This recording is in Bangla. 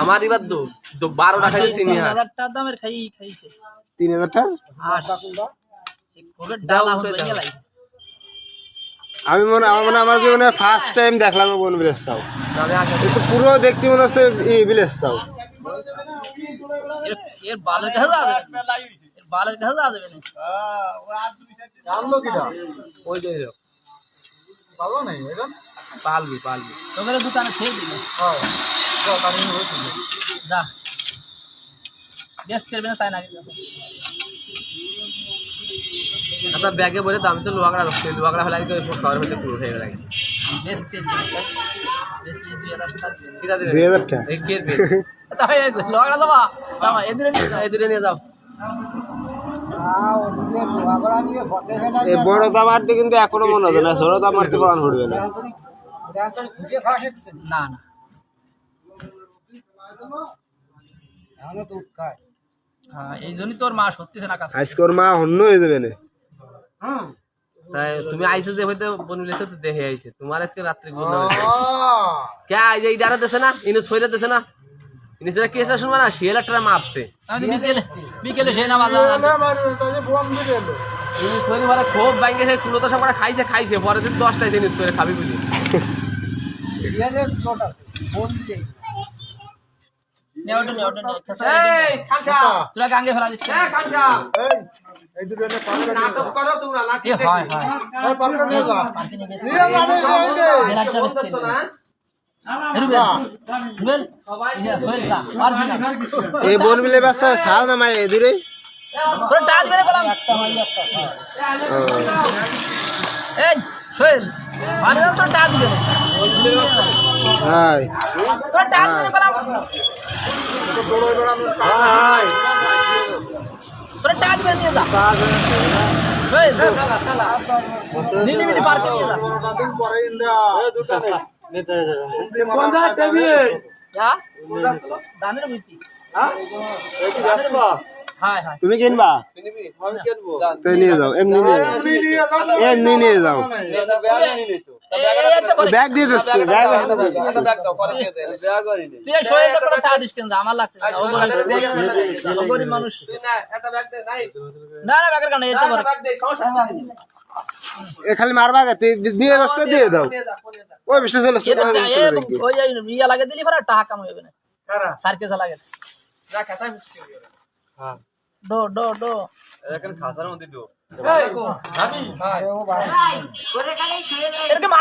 আমার এবার খাইছে তিন হাজার টাকা দামের খাই খাইছে। তিন হাজার টাকা আমি মনে আমার মনে হয় আমার জীবনে ফার্স্ট টাইম দেখলাম বন ভিলেজ চাও একটু পুরো দেখতে মনে হচ্ছে এই ভিলেজ চাও এর এর বালের কাছে যাওয়া যাবে এর বালের কাছে যাওয়া যাবে না। জানলো কিটা ওই যে। ভালো নেই এখন পালবি পালবি তোদের দোকানে খেয়ে দিলে হ্যাঁ। যা। গ্যাস তেরবে না চায় না আপনার ব্যাগে বলে তো আমি তো লোহাগড়া রাখছি লোহাগড়া ফেলা কিন্তু শহরের মধ্যে পুরো হয়ে গেছে বেশ তেল বেশ দুই হাজার টাকা দিবে। ঠিক আছে দুই হাজার টাকা। এই কে দে তাই এই যে, লগড়া দেবা? দামা এদিকে নিয়ে যাও। নিয়ে যাও। এই বড় দাম আনতে কিন্তু এখনও মনে হবে না ছোট দাম আনতে পারান না। না না। হ্যাঁ এই জন্যই তোর মা সত্যি না কাজ আজকে মা হন্য হয়ে যাবে না। তাই তুমি আইসো যে হইতে বনিলে তো দেখে আইছে তোমার আজকে রাত্রি কে আই যে ইডারা দেছে না ইনুস ফইরা দেছে না? ইনুস এর কেস শুনবা না শিয়াল একটা মারছে বিকেলে বিকেলে সে না মারে খুব বাইঙ্গে সে কুলো তো সব করে খাইছে খাইছে পরে দিন দশটায় ইনুস ফইরে খাবি বলি নে ওটা নে ওটা নে খেসা এই খাঁচা তোরা গাঙ্গে ফেলা দিচ্ছিস এই খাঁচা এই দুটো এনে পার্কে নাটক করো তোমরা এ বন বিলে বাচ্চা ছাড় না মাই এই দূরে তোর টাচ মেরে গেলাম এই সোহেল মারে দাও তোর টাচ মেরে। হাই। তোর টাচ মেরে গেলাম দৌড়ে বেড়ানোর তোর টাচ মেরে দিয়ে যা। সোহেল নিনি নিয়ে যা। মিটি হ্যাঁ? হ্যাঁ? তুমি কিনবা? তো নিয়ে যাও এমনি নিয়ে যাও। এমনি নিয়ে যাও এমনি নিয়ে যাও। ব্যাগ দিয়ে দিচ্ছি ব্যাগ তুই এই সোহেলটা কোনো টাকা দিস কেন আমার লাগছে না, ও গরিব- ও মানুষ। না না ব্যাগের কারণে এটা বলে এ খালি মারবা গে দিয়ে রাস্তা দিয়ে দাও ওই বিশ্বাস হলো ওই ইয়া লাগে দিলি পরে টাকা কাম হবে না। সার্কেস লাগে ডো ডো ডো। এরকম